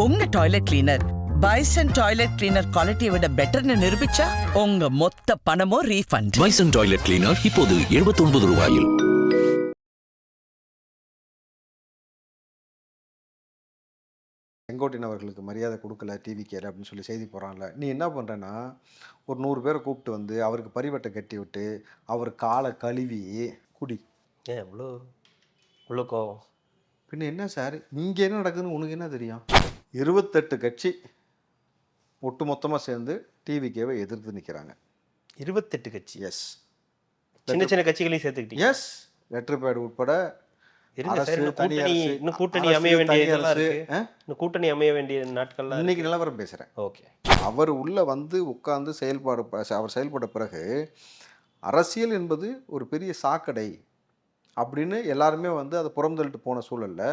உங்க toilet cleaner Bison toilet cleaner குவாலிட்டியை விட பெட்டர்னு நிரூபிச்சா உங்க மொத்த பணமும் ரீஃபண்ட் பைசன் டாய்லெட் கிளீனர் இப்போது 79 ரூபாயில். செங்கோட்டையன் அவர்களுக்கு மரியாதை கொடுக்கல டிவி கேர் அப்படின்னு சொல்லி செய்தி போகிறான்ல நீ என்ன பண்ணுறேன்னா ஒரு நூறு பேரை கூப்பிட்டு வந்து அவருக்கு பரிவட்டை கட்டி விட்டு அவர் காலை கழுவி குடி. ஏன் இவ்வளோ இவ்வளோ கோவம்? பின்ன என்ன சார்? இங்கே என்ன நடக்குதுன்னு உனக்கு என்ன தெரியும்? இருபத்தெட்டு கட்சி ஒட்டு மொத்தமாக சேர்ந்து டிவிக்கேவை எதிர்த்து நிற்கிறாங்க இருபத்தெட்டு கட்சி? எஸ் சின்ன சின்ன கட்சிகளையும் சேர்த்துக்கிட்டீங்க. எஸ் லெட்டர் பேட் உட்பட கூட்டணி அமைய வேண்டிய கூட்டணி அமைய வேண்டிய நாட்கள்லாம் இருக்கு. இன்னைக்கு நிலவரம் பேசுகிறேன் ஓகே. அவர் உள்ள வந்து உட்கார்ந்து செயல்பாடு அவர் செயல்பட பிறகு அரசியல் என்பது ஒரு பெரிய சாக்கடை அப்படின்னு எல்லாருமே வந்து அதை புறந்தள்ளிட்டு போன சூழல்ல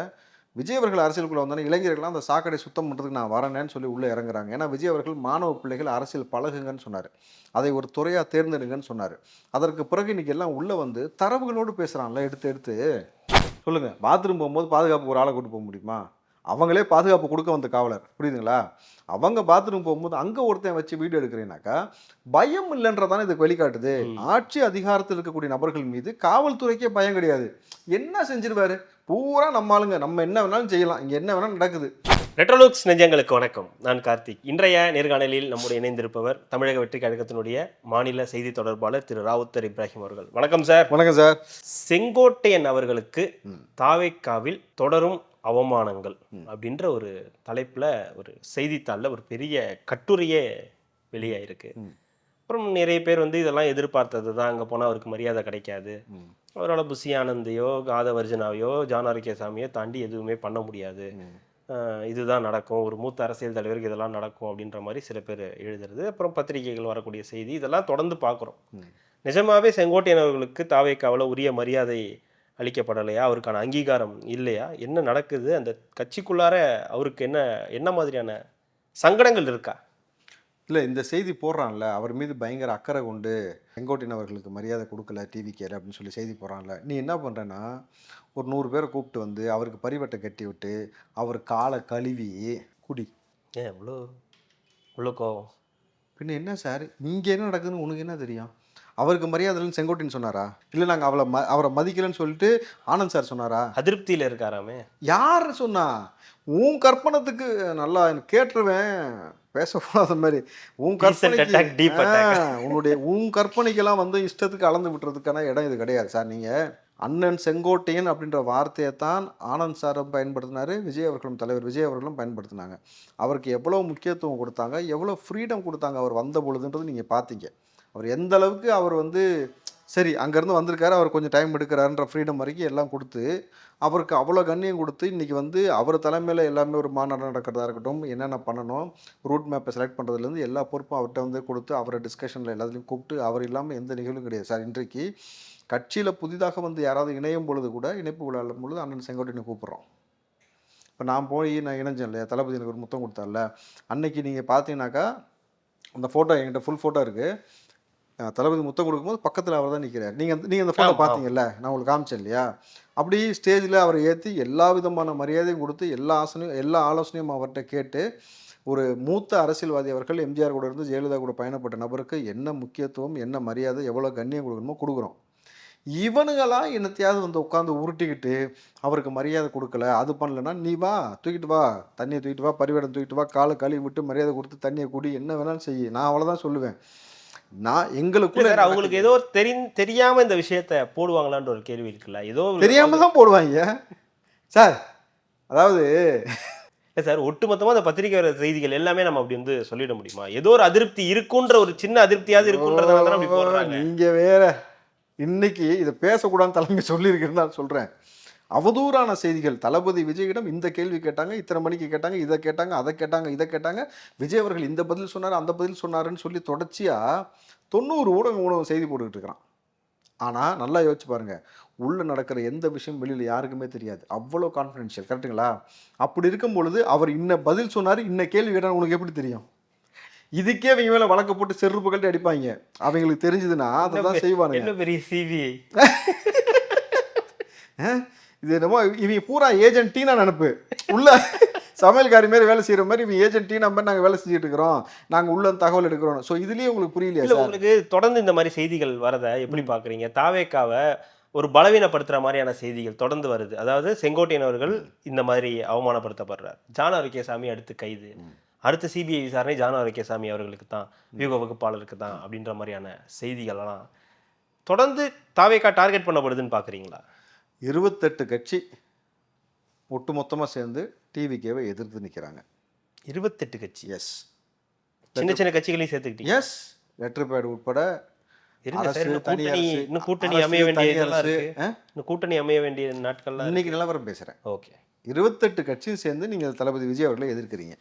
விஜய் அவர்கள் அரசியலுக்குள்ள வந்தோன்னே இளைஞர்கள்லாம் அந்த சாக்கடை சுத்தம் பண்ணுறதுக்கு நான் வரேனேன்னு சொல்லி உள்ளே இறங்குறாங்க. ஏன்னா விஜய் அவர்கள் மாணவ பிள்ளைகள் அரசியல் பழகுங்கன்னு சொன்னார். அதை ஒரு துறையாக தேர்ந்தெடுங்கன்னு சொன்னார். அதற்கு பிறகு இன்னைக்கு எல்லாம் உள்ளே வந்து தரவுகளோடு பேசுகிறான்ல எடுத்து எடுத்து. சொல்லுங்கள் பாத்ரூம் போகும்போது பாதுகாப்பு ஒரு ஆளை கூட்டு போக முடியுமா? அவங்களே பாதுகாப்பு கொடுக்க வந்த காவலர். புரியுதுங்களா? அவங்க பாத்ரூம் போகும்போது அங்கே ஒருத்தன் வச்சு வீடியோ எடுக்கிறேனாக்கா பயம் இல்லைன்றதானே இதுக்கு வெளிக்காட்டுது ஆட்சி அதிகாரத்தில் இருக்கக்கூடிய நபர்கள் மீது காவல்துறைக்கே பயம் கிடையாது. என்ன செஞ்சிருவாரு? பூரா நம்ம ஆளுங்க. நம்ம என்ன வேணாலும் செய்யலாம். இங்கே என்ன வேணாலும் நடக்குது. ரெட்ரோலுக்ஸ் நெஞ்சங்களுக்கு வணக்கம். நான் கார்த்திக். இன்றைய நேர்காணலில் நம்முடைய இணைந்திருப்பவர் தமிழக வெற்றி கழகத்தினுடைய மாநில செய்தி தொடர்பாளர் திரு ராவுத்தர் இப்ராஹிம் அவர்கள். வணக்கம் சார். வணக்கம் சார். செங்கோட்டையன் அவர்களுக்கு. தாவேக்காவில் தொடரும் அவமானங்கள் அப்படின்ற ஒரு தலைப்புல ஒரு செய்தித்தாளில் ஒரு பெரிய கட்டுரையே வெளியாயிருக்கு. அப்புறம் நிறைய பேர் வந்து இதெல்லாம் எதிர்பார்த்தது தான். அங்கே போனால் அவருக்கு மரியாதை கிடைக்காது. அவரால் புஷி ஆனந்தையோ காதவர்ஜனாவையோ ஜான் ஆரோக்கியசாமியோ தாண்டி எதுவுமே பண்ண முடியாது. இதுதான் நடக்கும். ஒரு மூத்த அரசியல் தலைவருக்கு இதெல்லாம் நடக்கும் அப்படின்ற மாதிரி சில பேர் எழுதுறது. அப்புறம் பத்திரிகைகள் வரக்கூடிய செய்தி. இதெல்லாம் தொடர்ந்து பார்க்குறோம். ம். நிஜமாவே செங்கோட்டையன் அவர்களுக்கு தாவேக்காவில் உரிய மரியாதை அளிக்கப்படலையா? அவருக்கான அங்கீகாரம் இல்லையா? என்ன நடக்குது? அந்த கட்சிக்குள்ளார அவருக்கு என்ன என்ன மாதிரியான சங்கடங்கள் இருக்கா? இல்லை இந்த செய்தி போடுறான்ல அவர் மீது பயங்கர அக்கறை கொண்டு செங்கோட்டையன் அவர்களுக்கு மரியாதை கொடுக்கல டிவி கேர் அப்படின்னு சொல்லி செய்தி போடுறான்ல. நீ என்ன பண்ணுறேன்னா ஒரு நூறு பேரை கூப்பிட்டு வந்து அவருக்கு பரிவட்டை கட்டி விட்டு அவர் காலை கழுவி குடி. ஏன் இவ்வளோ இவ்வளோ கோவம்? பின்ன என்ன சார்? இங்கே என்ன நடக்குதுன்னு உனக்கு என்ன தெரியும்? அவருக்கு மரியாதை இல்லைன்னு செங்கோட்டையன் சொன்னாரா? இல்லை நாங்கள் அவளை ம அவரை மதிக்கலைன்னு சொல்லிட்டு ஆனந்த் சார் சொன்னாரா? அதிருப்தியில் இருக்காராமே. யார் சொன்னா? உன் கற்பனத்துக்கு நல்லா எனக்கு கேட்டுருவேன். பேசக்கூடாத மாதிரி. உன். ஆ, உன்னுடைய உன் கற்பனைக்கெல்லாம் வந்து இஷ்டத்துக்கு அளந்து விட்டுறதுக்கான இடம் இது கிடையாது சார். நீங்கள் அண்ணன் செங்கோட்டையன் அப்படின்ற வார்த்தையை தான் ஆனந்த் சாரும் பயன்படுத்தினாரு விஜய் அவர்களும் தலைவர் விஜய் அவர்களும் பயன்படுத்தினாங்க. அவருக்கு எவ்வளோ முக்கியத்துவம் கொடுத்தாங்க எவ்வளோ ஃப்ரீடம் கொடுத்தாங்க அவர் வந்த பொழுதுன்றது நீங்கள் பார்த்தீங்க. அவர் எந்த அளவுக்கு அவர் வந்து சரி அங்கேருந்து வந்திருக்காரு அவர் கொஞ்சம் டைம் எடுக்கிறாருன்ற ஃப்ரீடம் வரைக்கும் எல்லாம் கொடுத்து அவருக்கு அவ்வளோ கண்ணியம் கொடுத்து இன்றைக்கி வந்து அவர் தலைமையில் எல்லாமே ஒரு மாநாடு நடக்கிறதா இருக்கட்டும் என்னென்ன பண்ணணும் ரூட் மேப்பை செலக்ட் பண்ணுறதுலேருந்து எல்லா பொறுப்பும் அவர்கிட்ட வந்து கொடுத்து அவரை டிஸ்கஷனில் எல்லாத்துலேயும் கூப்பிட்டு அவர் இல்லாமல் எந்த நிகழ்வும் கிடையாது. சார் இன்றைக்கு கட்சியில் புதிதாக வந்து யாராவது இணையும் பொழுது கூட இணைப்பு விழாடும் பொழுது அண்ணன் செங்கோட்டையனை கூப்பிட்றோம். இப்போ நான் போய் நான் இணைஞ்சேன் இல்லையா? தளபதி எனக்கு ஒரு முத்தம் கொடுத்தார்ல. அன்னைக்கு நீங்கள் பார்த்தீங்கன்னாக்கா அந்த ஃபோட்டோ என்கிட்ட ஃபுல் ஃபோட்டோ இருக்குது தளபதி முத்தம் கொடுக்கும்போது பக்கத்தில் அவர் தான் நிற்கிறார் நீங்கள் நீங்கள் அந்த ஃபோட்டோ. பார்த்தீங்கல்ல? நான் உங்களுக்கு காமிச்சேன் இல்லையா? அப்படி ஸ்டேஜில் அவரை ஏற்றி எல்லா விதமான மரியாதையும் கொடுத்து எல்லா ஆசனையும் எல்லா ஆலோசனையும் அவர்கிட்ட கேட்டு ஒரு மூத்த அரசியல்வாதி அவர்கள் எம்ஜிஆர் கூட இருந்து ஜெயலலிதா கூட பயணப்பட்ட நபருக்கு என்ன முக்கியத்துவம் என்ன மரியாதை எவ்வளோ கண்ணியம் கொடுக்கணுமோ கொடுக்குறோம். இவனுங்களா என்னத்தையாவது வந்து உட்காந்து உருட்டிக்கிட்டு அவருக்கு மரியாதை கொடுக்கல அது பண்ணலன்னா நீ வா தூக்கிட்டு வா தண்ணியை தூக்கிட்டு வா பரிவேடம் தூக்கிட்டு வா காலை கழுவி விட்டு மரியாதை கொடுத்து தண்ணியை குடி என்ன வேணாலும் செய்யு நான் அவ்வளோதான் சொல்லுவேன். நான் எங்களுக்குள்ள அவங்களுக்கு ஏதோ ஒரு தெரி தெரியாம இந்த விஷயத்த போடுவாங்களான்ற ஒரு கேள்வி இருக்குல்ல. ஏதோ தெரியாம தான் போடுவாங்க. சார் அதாவது இல்ல சார் ஒட்டுமொத்தமா அந்த பத்திரிகை வர செய்திகள் எல்லாமே நம்ம அப்படி வந்து சொல்லிட முடியுமா? ஏதோ ஒரு அதிருப்தி இருக்குன்ற ஒரு சின்ன அதிருப்தியாவது இருக்குன்றதுனால தான் அப்படி போடுறாங்க. நீங்க வேற. இன்னைக்கு இதை பேசக்கூடாதுன்னு தலைமை சொல்லியிருக்கிறேன்னு நான் சொல்றேன். அவதூறான செய்திகள். தளபதி விஜயிடம் இந்த கேள்வி கேட்டாங்க இத்தனை மணிக்கு கேட்டாங்க இதை கேட்டாங்க அதை கேட்டாங்க இதை கேட்டாங்க. விஜய் அவர்கள் இந்த பதில் சொன்னார் அந்த பதில் சொன்னாருன்னு சொல்லி தொடர்ச்சியா தொண்ணூறு ஊடகம் ஊடகம் செய்தி போட்டுக்கிட்டு இருக்கிறான். ஆனால் நல்லா யோசிச்சு பாருங்க. உள்ள நடக்கிற எந்த விஷயம் வெளியில் யாருக்குமே தெரியாது. அவ்வளோ கான்ஃபிடென்ஷியல் கரெக்ட்டுங்களா? அப்படி இருக்கும் பொழுது அவர் இன்ன பதில் சொன்னார் இன்ன கேள்வி கேட்டால் உங்களுக்கு எப்படி தெரியும்? இதுக்கே அவங்க மேலே வழக்கு போட்டு செருப்பு கட்டி அடிப்பாங்க. அவங்களுக்கு தெரிஞ்சதுன்னா அதை தான் செய்வானுங்க. என்ன பெரிய சிபிஐ இது என்னமோ இவங்க பூரா ஏஜென்ட் டீனா நினப்பு உள்ள சமையல்காரி மாதிரி வேலை செய்யற மாதிரி இவங்க ஏஜென்ட் நம்பர் நாங்க வேலை செஞ்சுட்டு இருக்கிறோம். நாங்க உள்ள தகவல் எடுக்கிறோம். ஸோ இதுலயே உங்களுக்கு புரியலையா இல்ல உங்களுக்கு தொடர்ந்து இந்த மாதிரி செய்திகள் வரத எப்படி பாக்குறீங்க? தாவேக்காவை ஒரு பலவீனப்படுத்துற மாதிரியான செய்திகள் தொடர்ந்து வருது. அதாவது செங்கோட்டையன் அவர்கள் இந்த மாதிரி அவமானப்படுத்தப்படுறார். ஜான ஆரோக்கியசாமி அடுத்து கைது. அடுத்த சிபிஐ விசாரணை ஜான ஆரோக்கியசாமி அவர்களுக்கு தான் வியூக வகுப்பாளருக்கு தான் அப்படின்ற மாதிரியான செய்திகள்லாம் தொடர்ந்து தாவேக்கா டார்கெட் பண்ணப்படுதுன்னு பாக்குறீங்களா? இருபத்தெட்டு கட்சி ஒட்டுமொத்தமா சேர்ந்து டிவிகேவை எதிர்த்து நிக்கிறாங்க. இருபத்தெட்டு கட்சி? எஸ் சின்ன சின்ன கட்சிகளையும் சேர்த்துக்கிட்டீங்க. எஸ் லெட்டர் பேட் உட்பட கூட்டணி அமைய வேண்டிய கூட்டணி அமைய வேண்டிய நாட்கள்லாம் இருக்கு. இன்னைக்கு நிலவரம் பேசுறேன். ஓகே. இருபத்தெட்டு கட்சியும் சேர்ந்து நீங்கள் தளபதி விஜய் அவர்களை எதிர்க்கிறீங்க.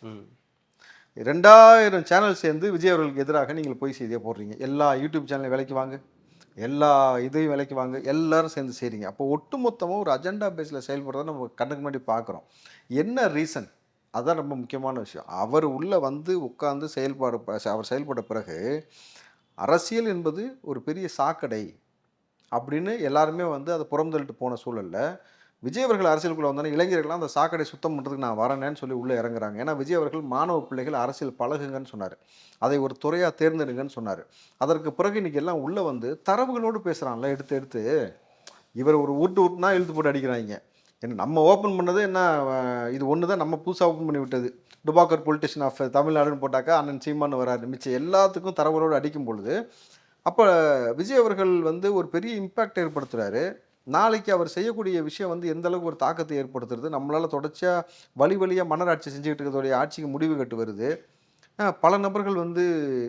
ரெண்டாயிரம் சேனல் சேர்ந்து விஜய் அவர்களுக்கு எதிராக நீங்கள் போய் செய்தியை போடுறீங்க. எல்லா யூடியூப் சேனல் விலைக்கு வாங்க. எல்லா இதையும் விலைக்கு வாங்க எல்லாரும் சேர்ந்து செய்கிறீங்க அப்போ ஒட்டுமொத்தமாக ஒரு அஜெண்டா பேஸில் செயல்படுறத நம்ம கண்ணுக்கு முன்னாடி பார்க்குறோம் என்ன ரீசன் அதான் ரொம்ப முக்கியமான விஷயம். அவர் உள்ளே வந்து உட்கார்ந்து செயல்பாடு ப- அவர் செயல்பட பிறகு அரசியல் என்பது ஒரு பெரிய சாக்கடை அப்படின்னு எல்லாருமே வந்து அதை புறந்தள்ளிட்டு போன சூழல்ல விஜய் அவர்கள் அரசியலுக்குள்ள வந்தோன்னே இளைஞர்கள்லாம் அந்த சாக்கடை சுத்தம் பண்ணுறதுக்கு நான் வரேன்னு சொல்லி உள்ளே இறங்குறாங்க. ஏன்னா விஜய் அவர்கள் மாணவ பிள்ளைகள் அரசியல் பழகுங்கன்னு சொன்னார். அதை ஒரு துறையாக தேர்ந்தெடுங்கன்னு சொன்னார். அதற்கு பிறகு இன்றைக்கி எல்லாம் உள்ளே வந்து தரவுகளோடு பேசுகிறான்ல எடுத்து எடுத்து. இவர் ஒரு ஊட்டு ஊட்டுனா இழுத்து போட்டு அடிக்கிறாங்க. என்ன நம்ம ஓப்பன் பண்ணது என்ன இது ஒன்று தான் நம்ம புதுசாக ஓப்பன் பண்ணி விட்டது. டுபாக்கர் பொலிட்டிஷியன் ஆஃப் தமிழ்நாடுன்னு போட்டாக்கா அண்ணன் சீமான்னு வராரு. மிச்சம் எல்லாத்துக்கும் தரவுகளோடு அடிக்கும் பொழுது அப்போ விஜய் அவர்கள் வந்து ஒரு பெரிய இம்பேக்ட் ஏற்படுத்துகிறாரு நாளைக்கு அவர் செய்யக்கூடிய விஷயம் வந்து எந்த அளவுக்கு ஒரு தாக்கத்தை ஏற்படுத்துறது? நம்மளால் தொடர்ச்சியாக வழி வழியாக மன்னராட்சி செஞ்சுக்கிட்டு இருக்கிறதோடைய ஆட்சிக்கு முடிவு கட்டு வருது. பல நபர்கள் வந்து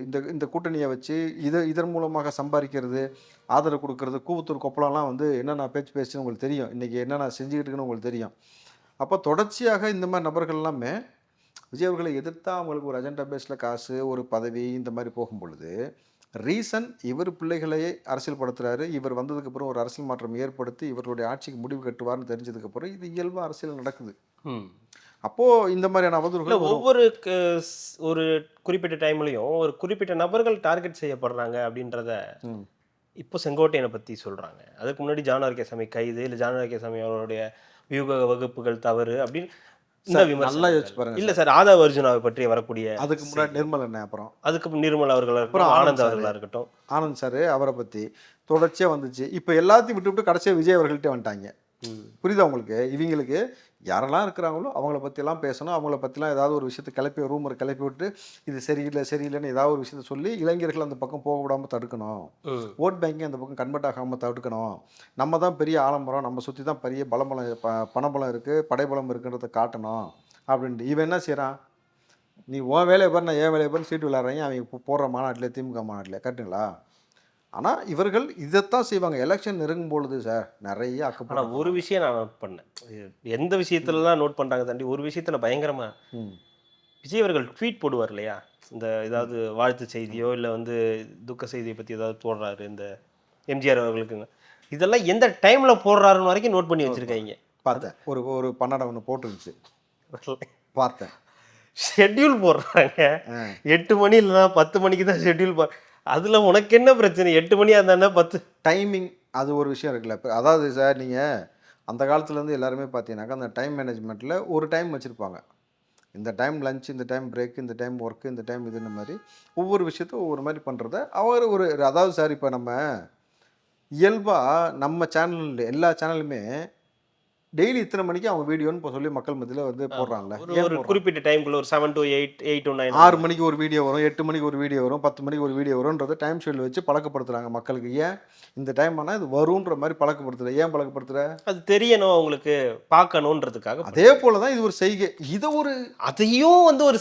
இந்த இந்த கூட்டணியை வச்சு இதை இதன் மூலமாக சம்பாதிக்கிறது ஆதரவு கொடுக்கறது கூவத்தூர் கொப்பளம்லாம் வந்து என்னென்ன பேச்சு பேசுன்னு உங்களுக்கு தெரியும். இன்றைக்கி என்னென்ன செஞ்சுக்கிட்டு இருக்குன்னு உங்களுக்கு தெரியும். அப்போ தொடர்ச்சியாக இந்த மாதிரி நபர்கள் எல்லாமே விஜய் அவர்களை எதிர்த்தா அவங்களுக்கு ஒரு அஜெண்டா பேஸில் காசு ஒரு பதவி இந்த மாதிரி போகும் பொழுது ரீசன் இவர் பிள்ளைகளையே அரசியல் படுத்துறாரு இவர் வந்ததுக்கப்புறம் ஒரு அரசியல் மாற்றம் ஏற்படுத்தி இவர்களுடைய ஆட்சிக்கு முடிவு கட்டுவார்னு தெரிஞ்சதுக்கப்புறம் இது இயல்பாக அரசியல் நடக்குது அப்போது இந்த மாதிரியான அவதூறுகள். ஒவ்வொரு ஒரு குறிப்பிட்ட டைம்லயும் ஒரு குறிப்பிட்ட நபர்கள் டார்கெட் செய்யப்படுறாங்க அப்படின்றத. இப்போ செங்கோட்டையனை பத்தி சொல்றாங்க அதுக்கு முன்னாடி ஜானகிசாமி கைது இல்ல ஜானகிசாமி அவருடைய வியூக வகுப்புகள் தவறு அப்படின்னு நல்லா. யோசிச்சு பாருங்க இல்ல சார் ஆதவ அர்ஜுனாவை பற்றி வரக்கூடிய அதுக்கு முன்னாடி நிர்மல் அண்ணன் அப்புறம் அதுக்கு நிர்மலா அவர்களா அப்புறம் இருக்கட்டும் ஆனந்த். அவர்களா இருக்கட்டும் ஆனந்த் சார் அவரை பற்றி தொடர்ச்சியாக வந்துச்சு இப்போ எல்லாத்தையும் விட்டு விட்டு கடைசியாக விஜய் அவர்கள்ட்ட வந்துட்டாங்க. புரியுதா உங்களுக்கு இவங்களுக்கு யாரெல்லாம் இருக்கிறாங்களோ அவங்கள பற்றிலாம் பேசணும். அவங்கள பற்றிலாம் ஏதாவது ஒரு விஷயத்தை கிளப்பி ரூமரை கிளப்பி விட்டு இது சரியில்லை சரியில்லைன்னு ஏதாவது ஒரு விஷயத்த சொல்லி இளைஞர்கள் அந்த பக்கம் போக விடாமல் தடுக்கணும். ஓட் பேங்கிங் அந்த பக்கம் கன்வெர்ட் ஆகாமல் தடுக்கணும். நம்ம தான் பெரிய ஆலமரம் நம்ம சுற்றி தான் பெரிய பலபலம் ப பணபலம் இருக்குது படைபலம் இருக்குன்றதை காட்டணும். அப்படின்ட்டு இவன் என்ன செய்கிறான் நீ உன் வேலையை பாரு நான் என் வேலையை பாரு சீட்டு விளையாடுறீங்க அவங்க போடுற மாநாட்டில் திமுக மாநாட்டில் கரெக்டுங்களா ஆனால் இவர்கள் இதைத்தான் செய்வாங்க. எலெக்ஷன் நெருங்கும் பொழுது சார் நிறைய ஆனா அக்கப்படம் ஒரு விஷயம் நான் நோட் பண்ணேன். எந்த விஷயத்துலலாம் நோட் பண்றாங்க தாண்டி ஒரு விஷயத்துல பயங்கரமா ம். விஜய் அவர்கள் ட்வீட் போடுவார் இல்லையா? இந்த ஏதாவது வாழ்த்து செய்தியோ இல்லை வந்து துக்க செய்தியை பற்றி ஏதாவது போடுறாரு இந்த எம்ஜிஆர் அவர்களுக்குங்க இதெல்லாம் எந்த டைமில் போடுறாருன்னு வரைக்கும் நோட் பண்ணி வச்சுருக்காங்க. பார்த்தேன். ஒரு ஒரு பன்னடம் ஒன்று போட்டுருந்துச்சு. பார்த்தேன். ஷெட்யூல் போடுறாங்க. எட்டு மணி இல்லைன்னா பத்து மணிக்கு தான் ஷெட்யூல் போ அதில் உனக்கு என்ன பிரச்சனை? எட்டு மணியாக இருந்தானே பத்து? டைமிங் அது ஒரு விஷயம் இருக்குல்ல. இப்போ அதாவது சார் நீங்கள் அந்த காலத்துலேருந்து எல்லாருமே பார்த்தீங்கன்னாக்கா அந்த டைம் மேனேஜ்மெண்ட்டில் ஒரு டைம் வச்சுருப்பாங்க. இந்த டைம் லஞ்ச் இந்த டைம் பிரேக் இந்த டைம் ஒர்க்கு இந்த டைம் இதுன்னு மாதிரி ஒவ்வொரு விஷயத்தையும் ஒவ்வொரு மாதிரி பண்ணுறத அவர் ஒரு அதாவது சார் இப்போ நம்ம இயல்பாக நம்ம சேனல் எல்லா சேனலுமே டெய்லி இத்தனை மணிக்கு அவங்க வீடியோன்னு சொல்லி மக்கள் மத்தியில் வந்து போடுறாங்கல்ல ஒரு? குறிப்பிட்ட டைம்குள்ள ஒரு seven to eight eight to nine ஆறு மணிக்கு ஒரு வீடியோ வரும் எட்டு மணிக்கு ஒரு வீடியோ வரும் பத்து மணிக்கு ஒரு வீடியோ வரும்ன்றத டைம் ஷெடியூல் வச்சு பழக்கப்படுத்துறாங்க மக்களுக்கு. ஏன்? இந்த டைம் ஆனால் இது வரும்ன்ற மாதிரி பழக்கப்படுத்துற. ஏன் பழக்கப்படுத்துற? அது தெரியணும் அவங்களுக்கு பார்க்கணுன்றதுக்காக அதே போல தான் இது ஒரு செய்கை. இதை ஒரு அதையும் வந்து ஒரு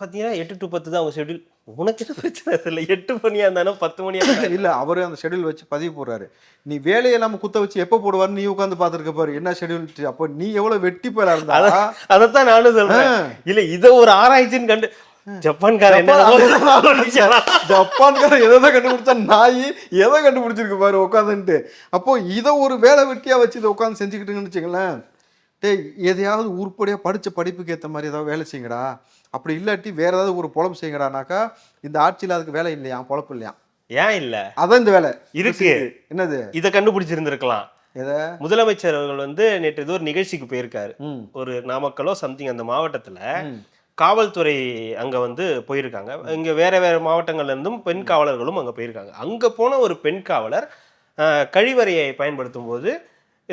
பார்த்தீங்கன்னா எட்டு டு பத்து தான் அவங்க ஷெட்யூல் உனக்கு என்ன பிரச்சனை? இல்லை எட்டு மணியாக இருந்தாலும் பத்து மணியாக இல்ல அவரே அந்த ஷெடியூல் வச்சு பதிவு போடுறாரு. நீ வேலையை இல்லாம குத்த வச்சு எப்போ போடுவாரு நீ உட்காந்து பார்த்துருக்க பாரு. என்ன ஷெடியூல் அப்போ நீ எவ்வளவு வெட்டி போயில இருந்தா? அதைத்தான் நானும் சொல்றேன். இல்ல இத ஒரு ஆராய்ச்சின்னு கண்டு ஜப்பான்காரன் ஜப்பான்காரன் எதை கண்டுபிடிச்சா நாய் எதை கண்டுபிடிச்சிருக்கு பாரு உட்காந்துன்ட்டு அப்போ இதை ஒரு வேலை வெட்டியா வச்சு இதை உட்காந்து செஞ்சுக்கிட்டுங்கன்னு வச்சுங்களேன் டேய் எதையாவது உருப்படியாக படிச்ச படிப்புக்கு ஏற்ற மாதிரி ஏதாவது வேலை செய்யுங்கடா. அப்படி இல்லாட்டி வேற ஏதாவது ஒரு பொழப்பு செய்யுங்கடானாக்கா இந்த ஆட்சியில் அதுக்கு வேலை இல்லையா? பொழப்பு இல்லையா? ஏன் இல்ல? அதான் இந்த வேலை. இருக்கு. என்னது? இத கண்டுபிடிச்சிருந்திருக்கலாம். முதலமைச்சர் அவர்கள் வந்து நேற்று ஏதோ ஒரு நிகழ்ச்சிக்கு போயிருக்காரு. ஒரு நாமக்கலோ சம்திங் அந்த மாவட்டத்துல. காவல்துறை அங்க வந்து போயிருக்காங்க. இங்க வேற வேற மாவட்டங்கள்ல இருந்தும் பெண் காவலர்களும் அங்க போயிருக்காங்க. அங்க போன ஒரு பெண் காவலர் கழிவறையை பயன்படுத்தும் போது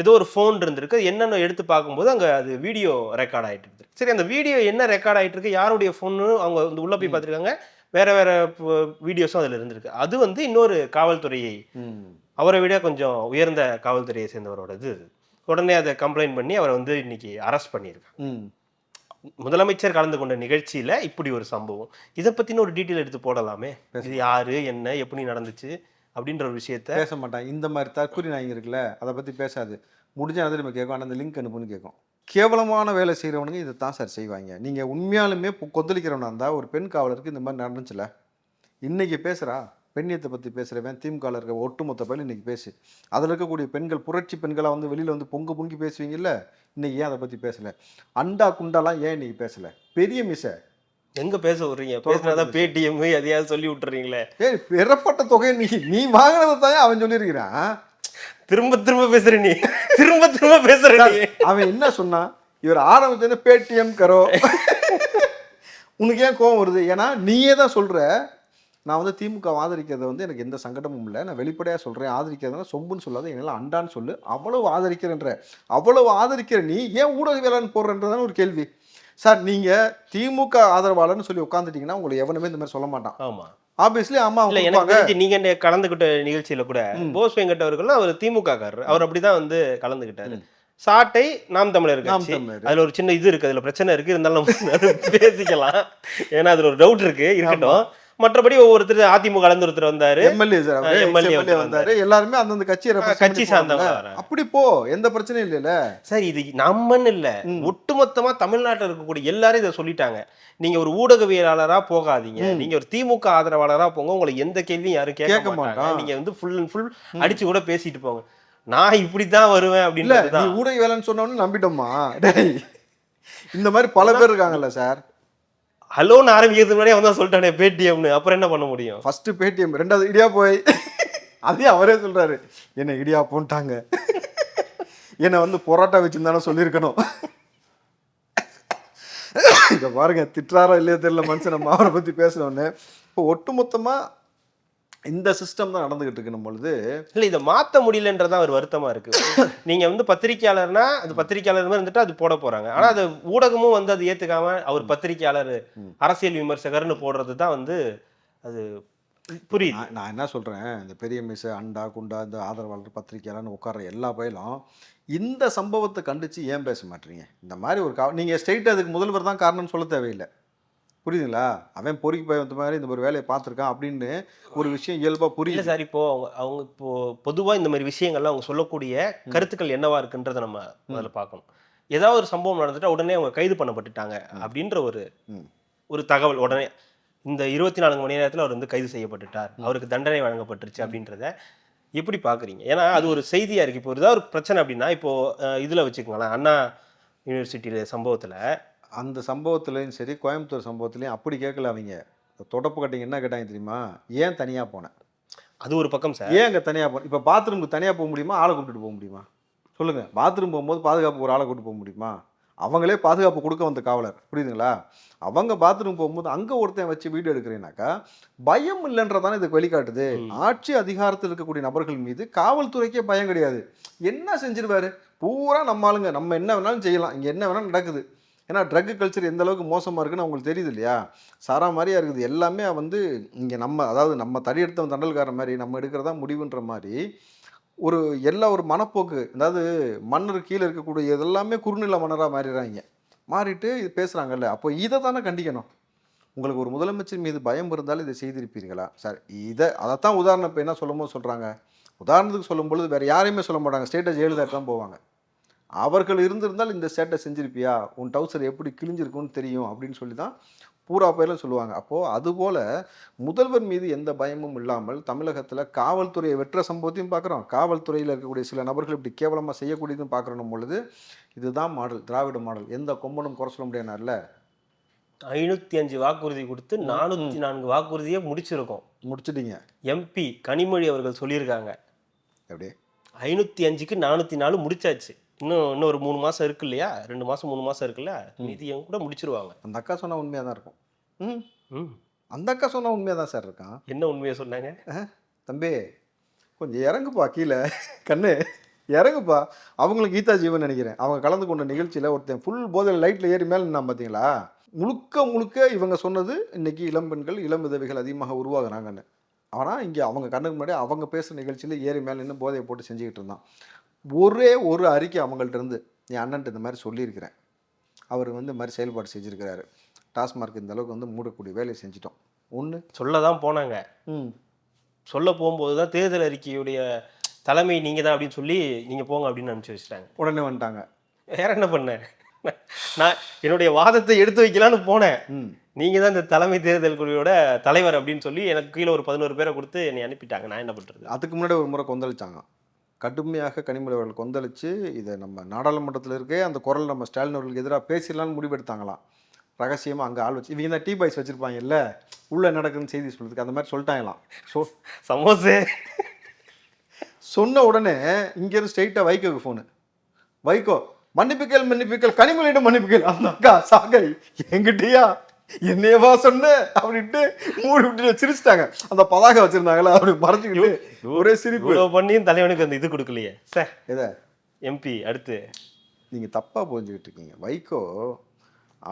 ஏதோ ஒரு ஃபோன் இருந்திருக்கு. என்னன்னு எடுத்து பார்க்கும்போது அங்க அது வீடியோ ரெக்கார்ட் ஆயிட்டு இருக்கு. சரி அந்த வீடியோ என்ன ரெக்கார்ட் ஆயிட்டு இருக்கு? யாருடைய ஃபோன்னு அவங்க வந்து உள்ள போய் பார்த்துருக்காங்க. வேற வேற வீடியோஸும் அதுல இருந்திருக்கு. அது வந்து இன்னொரு காவல்துறையை அவரை விட கொஞ்சம் உயர்ந்த காவல்துறையை சேர்ந்தவரோடது. இது. உடனே அதை கம்ப்ளைண்ட் பண்ணி அவரை வந்து இன்னைக்கு அரெஸ்ட் பண்ணியிருக்காங்க. முதலமைச்சர் கலந்து கொண்ட நிகழ்ச்சியில இப்படி ஒரு சம்பவம். இதை பத்தின ஒரு டீட்டெயில் எடுத்து போடலாமே. இது யாரு என்ன எப்படி நடந்துச்சு? அப்படின்ற ஒரு விஷயத்த பேச மாட்டான். இந்த மாதிரி தற்கொலை நாய்ங்க இருக்குல்ல அதை பற்றி பேசாது. முடிஞ்ச நேரத்தில் நம்ம கேட்கும் ஆனால் அந்த லிங்க் அனுப்புன்னு கேட்கும் கேவலமான வேலை செய்கிறவனுங்க இதை தான் சார் செய்வாங்க. நீங்கள் உண்மையாலுமே கொந்தளிக்கிறவனா இருந்தால் ஒரு பெண் காவலருக்கு இந்த மாதிரி நடந்துச்சுல இன்றைக்கி பேசுகிறா பெண்ணியத்தை பற்றி பேசுகிறவன் திமுகவில் இருக்க ஒட்டுமொத்த பேர் இன்றைக்கி பேசு. அதில் இருக்கக்கூடிய பெண்கள் புரட்சி பெண்களாக வந்து வெளியில் வந்து பொங்கு பொங்கி பேசுவீங்கல்ல இன்னைக்கு ஏன் அதை பற்றி பேசலை? அண்டா குண்டாலாம் ஏன் இன்றைக்கி பேசலை? பெரிய மிசை. எங்க பேச விடுறீங்க? பேசுறதா பேடிஎம் எதையாவது சொல்லி விட்டுறீங்களே. ஏய் பெறப்பட்ட தொகை நீ நீ வாங்கினதை தான் அவன் சொல்லியிருக்கிறான். திரும்ப திரும்ப பேசுற நீ. திரும்ப திரும்ப பேசுற நீ. அவன் என்ன சொன்னான் இவர் ஆரம்பிச்சது பேடிஎம் கரோ. உனக்கு ஏன் கோவம் வருது? ஏன்னா நீயே தான் சொல்ற. நான் வந்து திமுக ஆதரிக்கிறத வந்து எனக்கு எந்த சங்கடமும் இல்லை. நான் வெளிப்படையாக சொல்கிறேன் ஆதரிக்கிறதுனா சொம்புன்னு சொல்லாத என்னால் அண்டான்னு சொல்லு. அவ்வளவு ஆதரிக்கிறன்ற. அவ்வளவு ஆதரிக்கிற நீ ஏன் ஊடகவியலாளன் போடுறன்றதான ஒரு கேள்வி. சார் நீங்கள் திமுக ஆதரவாளர்னு சொல்லி உட்காந்துட்டீங்கன்னா உங்களை எவனுமே இந்த மாதிரி சொல்ல மாட்டான். ஆமா. ஆப்வியஸ்லி அம்மா இல்ல எனக்கு தெரிஞ்சு நீங்க இந்த கலந்துகிட்ட நிகழ்ச்சியில கூட போஸ் வெங்கட் அவர்கள் அவர் திமுக காரர். அவர் அப்படிதான் வந்து கலந்துகிட்டாரு சாட்டை நாம் தமிழர் கட்சி. அதுல ஒரு சின்ன இது இருக்கு அதுல பிரச்சனை இருக்கு. இருந்தாலும் பேசிக்கலாம். ஏன்னா அதுல ஒரு டவுட் இருக்கு. இருக்கட்டும். மற்றபடி ஒவ்வொருத்தர் அதிமுக ஒருத்தர் வந்தாரு. எம்எல்ஏ எம்எல்ஏ வந்து வந்தாரு. எல்லாருமே அந்தந்த கட்சியை கட்சி சார்ந்தவங்க. அப்படி போ எந்த பிரச்சனையும் இல்லைல்ல? சார் இது நம்மன்னு இல்ல. ஒட்டுமொத்தமா தமிழ்நாட்டுல இருக்கக்கூடிய எல்லாரும் இதை சொல்லிட்டாங்க. நீங்க ஒரு ஊடகவியலாளரா போகாதீங்க. நீங்க ஒரு திமுக ஆதரவாளரா போங்க. உங்களை எந்த கேள்வியும் யாரும் கேட்க மாட்டாங்க. மாட்டான். நீங்க வந்து ஃபுல் அண்ட் ஃபுல் அடிச்சு கூட பேசிட்டு போங்க. நான் இப்படித்தான் வருவேன் அப்படின்னு நீ ஊடக வேலைன்னு சொன்னோன்னு நம்பிட்டோமா? இந்த மாதிரி பல பேர் இருக்காங்கல்ல சார். ஹலோன்னு ஆரம்பிக்கிறதுக்கு முன்னாடியே வந்து சொல்லிட்டானே பேடிஎம்னு. அப்புறம் என்ன பண்ண முடியும்? ஃபர்ஸ்ட் பேடிஎம் ரெண்டாவது இடியா போய் அதையும் அவரே சொல்றாரு. என்ன இடியா போன்ட்டாங்க என்னை வந்து பொரோட்டா வச்சிருந்தானே சொல்லியிருக்கணும். இதை பாருங்க திட்டாரா இல்லையோ தெரியல மனுஷன். நம்ம அவரை பத்தி பேசுனோடனே இப்போ ஒட்டுமொத்தமாக இந்த சிஸ்டம் தான் நடந்துகிட்டு இருக்கணும் பொழுது இல்ல இதை மாத்த முடியலன்றதான் ஒரு வருத்தமா இருக்கு. நீங்க வந்து பத்திரிக்கையாளர்னா அது பத்திரிக்கையாளர் மாதிரி இருந்துட்டு அது போட போறாங்க. ஆனா அது ஊடகமும் வந்து அது ஏத்துக்காம அவர் பத்திரிக்கையாளர் அரசியல் விமர்சகர்னு போடுறது தான் வந்து அது புரியுது. நான் என்ன சொல்கிறேன் இந்த பெரிய மிஸ் அண்டா குண்டா இந்த ஆதரவாளர் பத்திரிக்கையாளர்னு உட்கார்ற எல்லா பயிலும் இந்த சம்பவத்தை கண்டித்து ஏன் பேச மாட்டீங்க? இந்த மாதிரி ஒரு கா நீங்கள் ஸ்ட்ரெயிட் அதுக்கு முதல்வர் தான் காரணம்னு சொல்ல தேவையில்லை. புரியுதுங்களா? அவன் பொறுக்கி போய் வந்த மாதிரி இந்த ஒரு வேலையை பார்த்துருக்கான் அப்படின்னு ஒரு விஷயம் இயல்பாக புரியுது. சார் இப்போ அவங்க அவங்க இப்போ பொதுவா இந்த மாதிரி விஷயங்கள்லாம் அவங்க சொல்லக்கூடிய கருத்துக்கள் என்னவா இருக்குன்றதை நம்ம முதல்ல பார்க்கணும். ஏதாவது ஒரு சம்பவம் நடந்துட்டா உடனே அவங்க கைது பண்ணப்பட்டுட்டாங்க அப்படின்ற ஒரு. ஒரு தகவல் உடனே இந்த இருபத்தி நான்கு மணி நேரத்துல அவர் வந்து கைது செய்யப்பட்டுட்டார். அவருக்கு தண்டனை வழங்கப்பட்டுருச்சு அப்படின்றத எப்படி பாக்குறீங்க ஏன்னா அது ஒரு செய்தியா இருக்கு. இப்போ ஏதாவது ஒரு பிரச்சனை அப்படின்னா இப்போ அஹ், இதுல வச்சுக்கோங்களேன். அண்ணா யூனிவர்சிட்டியில சம்பவத்துல அந்த சம்பவத்துலேயும் சரி கோயம்புத்தூர் சம்பவத்துலேயும் அப்படி கேட்கல அவங்க. தொடப்பு கட்டிங்க என்ன கேட்டாங்க தெரியுமா? ஏன் தனியாக போனேன்? அது ஒரு பக்கம் சார். ஏன் அங்கே தனியாக போ இப்போ பாத்ரூமுக்கு தனியாக போக முடியுமா? ஆளை கூப்பிட்டுட்டு போக முடியுமா? சொல்லுங்கள் பாத்ரூம் போகும்போது பாதுகாப்பு ஒரு ஆளை கூப்பிட்டு போக முடியுமா? அவங்களே பாதுகாப்பு கொடுக்க வந்த காவலர். புரியுதுங்களா? அவங்க பாத்ரூம் போகும்போது அங்கே ஒருத்தன் வச்சு வீடியோ எடுக்கிறேனாக்கா பயம் இல்லைன்றதானே இதுக்கு வெளிக்காட்டுது. ஆட்சி அதிகாரத்தில் இருக்கக்கூடிய நபர்கள் மீது காவல்துறைக்கே பயம் கிடையாது. என்ன செஞ்சிருவாரு? பூரா நம்ம ஆளுங்க. நம்ம என்ன வேணாலும் செய்யலாம். இங்கே என்ன வேணாலும் நடக்குது. ஏன்னா ட்ரக் கல்ச்சர் எந்த அளவுக்கு மோசமாக இருக்குன்னு அவங்களுக்கு தெரியுது இல்லையா? சாரா மாதிரியாக இருக்குது. எல்லாமே வந்து இங்கே நம்ம அதாவது நம்ம தடி எடுத்தவன் தண்டல்கார மாதிரி நம்ம எடுக்கிறதா முடிவுன்ற மாதிரி ஒரு எல்லா ஒரு மனப்போக்கு அதாவது மன்னர் கீழே இருக்கக்கூடிய இதெல்லாமே குறுநில மன்னராக மாறிடுறாங்க. மாறிட்டு இது பேசுகிறாங்கல்ல அப்போ இதை தானே கண்டிக்கணும். உங்களுக்கு ஒரு முதலமைச்சர் மீது பயம் இருந்தாலும் இதை செய்திருப்பீர்களா? சார் இதை அதைத்தான் உதாரணம் இப்போ என்ன சொல்லும்போது சொல்கிறாங்க உதாரணத்துக்கு சொல்லும் பொழுது வேறு யாரையுமே சொல்ல மாட்டாங்க. ஸ்டேட்டஸ் ஜெயலலிதா தான் போவாங்க. அவர்கள் இருந்திருந்தால் இந்த சேட்டை செஞ்சிருப்பியா? உன் டவுசர் எப்படி கிழிஞ்சிருக்கும்னு தெரியும் அப்படின்னு சொல்லி தான் பூரா பேரும் சொல்லுவாங்க. அப்போது அதுபோல் முதல்வர் மீது எந்த பயமும் இல்லாமல் தமிழகத்தில் காவல்துறையை வெற்ற சம்பவத்தையும் பார்க்குறோம். காவல்துறையில் இருக்கக்கூடிய சில நபர்கள் இப்படி கேவலமாக செய்யக்கூடியதும் பார்க்குறோம் பொழுது இதுதான் மாடல் திராவிட மாடல். எந்த கொம்பனும் குறை சொல்ல முடியாதுல ஐநூத்தி அஞ்சு வாக்குறுதி கொடுத்து நானூத்தி நான்கு வாக்குறுதியை முடிச்சிருக்கோம். முடிச்சிட்டீங்க. எம்பி கனிமொழி அவர்கள் சொல்லியிருக்காங்க. எப்படி ஐநூத்தி அஞ்சுக்கு நானூத்தி நாலு முடிச்சாச்சு. இன்னும் இன்னும் ஒரு மூணு மாசம் இருக்கு இல்லையா ரெண்டு மாசம் மூணு மாசம் இருக்குல்ல? மீதியும் கூட முடிச்சிருவாங்க. அந்த அக்கா சொன்னா உண்மையாக தான் இருக்கும். ம். ம். அந்த அக்கா சொன்னா உண்மையாக தான் சார் இருக்கான். என்ன உண்மையை சொன்னாங்க? தம்பி கொஞ்சம் இறங்குப்பா கீழே. கண்ணு இறங்குப்பா. அவங்களுக்கு கீதா ஜீவன் நினைக்கிறேன். அவங்க கலந்து கொண்ட நிகழ்ச்சியில் ஒருத்தன் ஃபுல் போதையில் லைட்டில் ஏறி மேலே நின்னா பார்த்தீங்களா முழுக்க முழுக்க இவங்க சொன்னது இன்னைக்கு இளம் பெண்கள் இளம் விதவைகள் அதிகமாக உருவாகுறாங்கன்னு. ஆனால் இங்கே அவங்க கண்ணுக்கு முன்னாடி அவங்க பேசுகிற நிகழ்ச்சியில் ஏறி மேலே நின்று போதையை போட்டு செஞ்சுக்கிட்டு இருந்தான். ஒரே ஒரு அறிக்கை அவங்கள்ட்ட இருந்து என் அண்ணன்ட்ட இந்த மாதிரி சொல்லியிருக்கிறேன். அவர் வந்து இந்த மாதிரி செயல்பாடு செஞ்சுருக்கிறாரு. டாஸ்மார்க் இந்த அளவுக்கு வந்து மூடக்கூடிய வேலையை செஞ்சிட்டோம். ஒன்று சொல்ல தான் போனாங்க. ம். சொல்ல போகும்போது தான் தேர்தல் அறிக்கையுடைய தலைமை நீங்க தான் அப்படின்னு சொல்லி நீங்க போங்க அப்படின்னு அனுப்பிச்சு வச்சுட்டாங்க. உடனே வந்துட்டாங்க. வேற என்ன பண்ணேன் நான் என்னுடைய வாதத்தை எடுத்து வைக்கலான்னு போனேன். ம். நீங்க தான் இந்த தலைமை தேர்தல் குழுவோட தலைவர் அப்படின்னு சொல்லி எனக்கு கீழே ஒரு பதினோரு பேரை கொடுத்து என்னை அனுப்பிட்டாங்க. நான் என்ன பண்றது? அதுக்கு முன்னாடி ஒரு முறை கொந்தளிச்சாங்க. கடுமையாக கனிமொழி அவர்கள் கொந்தளித்து இதை நம்ம நாடாளுமன்றத்தில் இருக்கே அந்த குரல் நம்ம ஸ்டாலின் அவர்களுக்கு எதிராக பேசிடலாம்னு முடிவெடுத்தாங்களாம். ரகசியமாக அங்கே ஆள் வச்சு இவங்க தான் டீ பாய்ஸ் வச்சுருப்பாங்கல்ல உள்ளே நடக்குதுன்னு செய்தி சொல்கிறதுக்கு அந்த மாதிரி சொல்லிட்டாங்களாம். ஸோ சமோசே. சொன்ன உடனே இங்கேருந்து ஸ்ட்ரெயிட்டாக வைகோக்கு ஃபோனு வைகோ மன்னிப்புகள் மன்னிப்புகள் கனிமொழியிடம் மன்னிப்புகள் அந்த அக்கா சாகை எங்கிட்டயா? என்னையவா சொன்ன? அப்படின்ட்டு மூடி விட்டு சிரிச்சிட்டாங்க. அந்த பதாகை வச்சிருந்தாங்களா அப்படி மறைச்சிக்கிட்டு ஒரே சிரிப்பு. பண்ணியும் தலைவனுக்கு அந்த இது கொடுக்கலையே. சார் எதை? எம்பி அடுத்து. நீங்கள் தப்பாக புரிஞ்சுக்கிட்டு இருக்கீங்க. வைகோ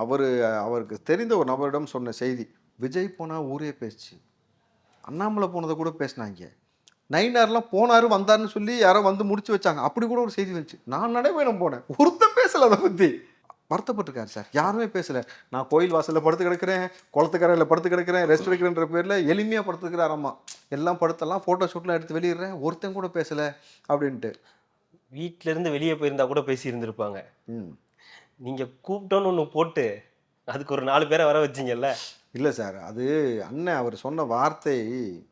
அவர் அவருக்கு தெரிந்த ஒரு நபரிடம் சொன்ன செய்தி விஜய் போனால் ஊரே பேசுச்சு அண்ணாமலை போனதை கூட பேசினாங்க. நைனார்லாம் போனாரு வந்தாருன்னு சொல்லி யாரோ வந்து முடிச்சு வச்சாங்க. அப்படி கூட ஒரு செய்தி வந்துச்சு நான் நடைபயணம் போனேன். ஒருத்தன் பேசல அதை பற்றி வருத்தப்பட்டிருக்காரு சார். யாருமே பேசல. நான் கோயில் வாசலில் படுத்து கிடக்கிறேன் குளத்துக்கரையில் படுத்து கிடக்கிறேன் ரெஸ்ட் எடுக்கிறேன்ற பேரில் எளிமையாக படுத்துக்கிறாராம்மா எல்லாம் படுத்தெல்லாம் ஃபோட்டோ ஷூட்லாம் எடுத்து வெளியிடுறேன் ஒருத்தன் கூட பேசலை அப்படின்ட்டு. வீட்ல இருந்து வெளியே போயிருந்தா கூட பேசி இருந்திருப்பாங்க ம். நீங்க கூப்பிட்டோன்னு ஒன்று போட்டு அதுக்கு ஒரு நாலு பேரை வர வச்சீங்கல்ல? இல்லை சார். அது அண்ணன் அவர் சொன்ன வார்த்தை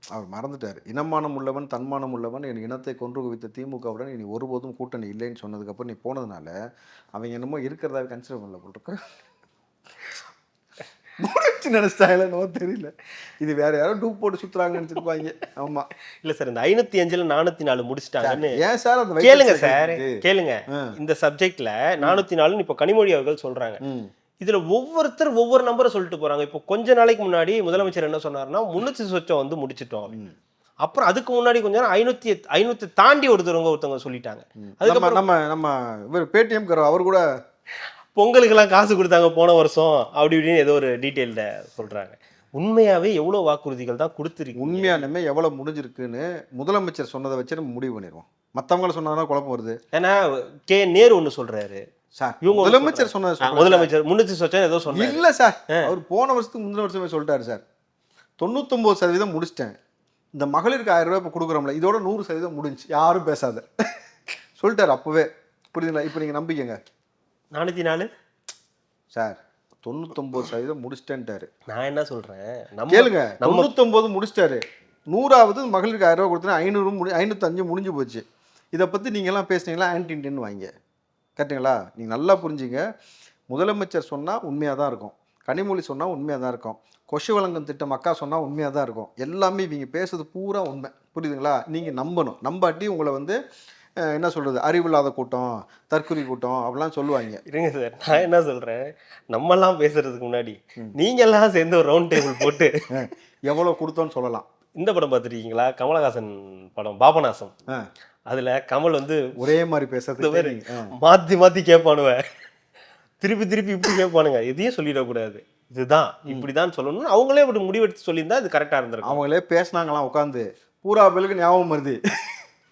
அவர் மறந்துட்டார். இனமானம் உள்ளவன் தன்மானம் உள்ளவன் என் இனத்தை கொன்று குவித்த திமுகவுடன் இனி ஒருபோதும் கூட்டணி இல்லைன்னு சொன்னதுக்கப்புறம் நீ போனதுனால அவங்க என்னமோ இருக்கிறதாவே கன்சிடர் பண்ணல போட்டிருக்க முடிச்சு நினைச்சிட்டாங்களோ தெரியல. இது வேற யாரோ டூப் போட்டு சுத்துறாங்கன்னு நினைச்சிருப்பாங்க. ஆமா. இல்ல சார் இந்த ஐநூத்தி அஞ்சுல நானூத்தி நாலு முடிச்சிட்டாங்கன்னு ஏன் சார் அந்த கேளுங்க சார்? கேளுங்க. இந்த சப்ஜெக்ட்ல நானூத்தி நாலுன்னு இப்போ கனிமொழி அவர்கள் சொல்றாங்க. ம். இதுல ஒவ்வொருத்தர் ஒவ்வொரு நம்பரை சொல்லிட்டு போறாங்க. இப்போ கொஞ்ச நாளைக்கு முன்னாடி முதலமைச்சர் என்ன சொன்னாருன்னா முன்னூத்தி சொச்சம் வந்து முடிச்சிட்டோம். ம். அப்புறம் அதுக்கு முன்னாடி கொஞ்ச நேரம் ஐநூத்தி ஐநூத்தி தாண்டி ஒருத்தவங்க ஒருத்தவங்க சொல்லிட்டாங்க. அதுக்கப்புறம் நம்ம நம்ம இவர் பேடிஎம் அவர் கூட பொங்கலுக்கெல்லாம் காசு கொடுத்தாங்க போன வருஷம் அப்படி இப்படின்னு ஏதோ ஒரு டீட்டெயில்ட சொல்றாங்க. உண்மையாவே எவ்வளவு வாக்குறுதிகள் தான் கொடுத்துருக்கு உண்மையானுமே எவ்வளவு முடிஞ்சிருக்குன்னு முதலமைச்சர் சொன்னதை வச்சு நம்ம முடிவு பண்ணிடுவோம். மற்றவங்கள சொன்னாதான் குழப்பம் வருது. ஏன்னா கே. நேரு ஒண்ணு சொல்றாரு. சார் இவங்க முதலமைச்சர் சொல்றேன் முதலமைச்சர் முன்னூத்தி சொச்சம் ஏதோ சொன்னாரு. இல்ல சார் அவர் போன வருஷத்துக்கு முந்தின வருஷமே சொல்லிட்டாரு சார். தொண்ணூத்தொம்பது சதவீதம் முடிச்சிட்டேன். இந்த மகளிருக்கு ஆயிரம் ரூபாய் இப்போ கொடுக்குறோம்ல இதோட நூறு சதவீதம் முடிஞ்சு யாரும் பேசாத. சொல்லிட்டாரு அப்பவே. புரியுதுங்களா? இப்போ நீங்க நம்பிக்கங்க. நானூத்தி நாலு? சார் தொண்ணூத்தொம்பது சதவீதம் முடிச்சிட்டேன்ட்டாரு. நான் என்ன நம்ம கேளுங்க தொண்ணூத்தொம்பது முடிச்சிட்டாரு. நூறாவது மகளிருக்கு ஆயிரம் ரூபாய் கொடுத்தா ஐநூறு முடி ஐநூற்றஞ்சு முடிஞ்சு போச்சு. இதை பற்றி நீங்கள்லாம் பேசுனீங்களா? ஆன்டி இண்டியன் வாங்க. கரெக்டுங்களா நீங்கள் நல்லா புரிஞ்சுங்க. முதலமைச்சர் சொன்னால் உண்மையாக தான் இருக்கும். கனிமொழி சொன்னால் உண்மையாக தான் இருக்கும். கொசு வழங்கும் திட்டம் அக்கா சொன்னால் உண்மையாக தான் இருக்கும். எல்லாமே இவங்க பேசுறது பூரா உண்மை. புரியுதுங்களா? நீங்கள் நம்பணும். நம்பாட்டி உங்களை வந்து என்ன சொல்கிறது அறிவில்லாத கூட்டம் தற்குறி கூட்டம் அப்படிலாம் சொல்லுவாங்க. இருங்க சார். நான் என்ன சொல்றேன்? நம்மலாம் பேசுறதுக்கு முன்னாடி நீங்க எல்லாம் சேர்ந்து ஒரு ரவுண்ட் டேபிள் போட்டு எவ்வளோ கொடுத்தோன்னு சொல்லலாம். இந்த படம் பார்த்துருக்கீங்களா? கமலஹாசன் படம் பாபநாசம். ஆ. அதுல கமல் வந்து ஒரே மாதிரி பேசுறது மாத்தி மாத்தி கேட்பானுவ. திருப்பி திருப்பி இப்படி கேட்பானுங்க. எதையும் சொல்லிடக்கூடாது இதுதான். இப்படிதான் சொல்லணும் அவங்களே அப்படி முடிவெடுத்து சொல்லியிருந்தா இது கரெக்டா இருந்திருக்கும். அவங்களே பேசினாங்களாம் உட்காந்து பூரா பேருக்கு ஞாபகம் வருது.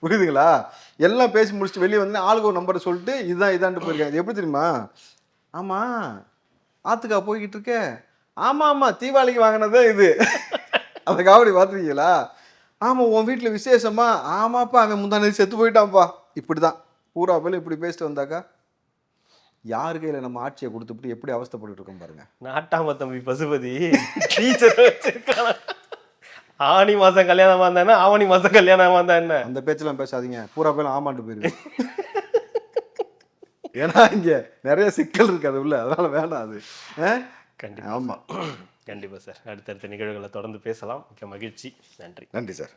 புரியுதுங்களா? எல்லாம் பேசி முடிச்சுட்டு வெளியே வந்து ஆளுக்கு ஒரு நம்பரை சொல்லிட்டு இதுதான் இதான்ட்டு போயிருக்காங்க. இது எப்படி தெரியுமா? ஆமாம் ஆத்துக்கா போய்கிட்டு இருக்க. ஆமாம் ஆமாம் தீபாவளிக்கு வாங்கினதே இது. அந்த காவடி பார்த்துருக்கீங்களா? ஆமாம் உன் வீட்டில் விசேஷமா? ஆமாப்பா அவன் முந்தானது செத்து போயிட்டான்ப்பா. இப்படி தான் பூரா பேர் இப்படி பேசிட்டு வந்தாக்கா? யார் கையில் நம்ம ஆட்சியை கொடுத்துட்டு எப்படி அவஸ்தைப்பட்டு இருக்கோம் பாருங்க. நாட்டாம தம்பி பசுபதி டீச்சர் வச்சிருக்கான. ஆனி மாசம் கல்யாணம் வந்தானே ஆவணி மாசம் கல்யாணம் வந்தா என்ன? அந்த பேச்செல்லாம் பேசாதீங்க. பூரா பேரும் ஆமாண்டு போயிருவேன் ஏன்னா இங்க நிறைய சிக்கல் இருக்கு அது உள்ள அதனால வேணாம் அது. ஆ? கண்டிப்பாக சார். அடுத்தடுத்த நிகழ்வுகளை தொடர்ந்து பேசலாம். மிக்க மகிழ்ச்சி. நன்றி. நன்றி சார்.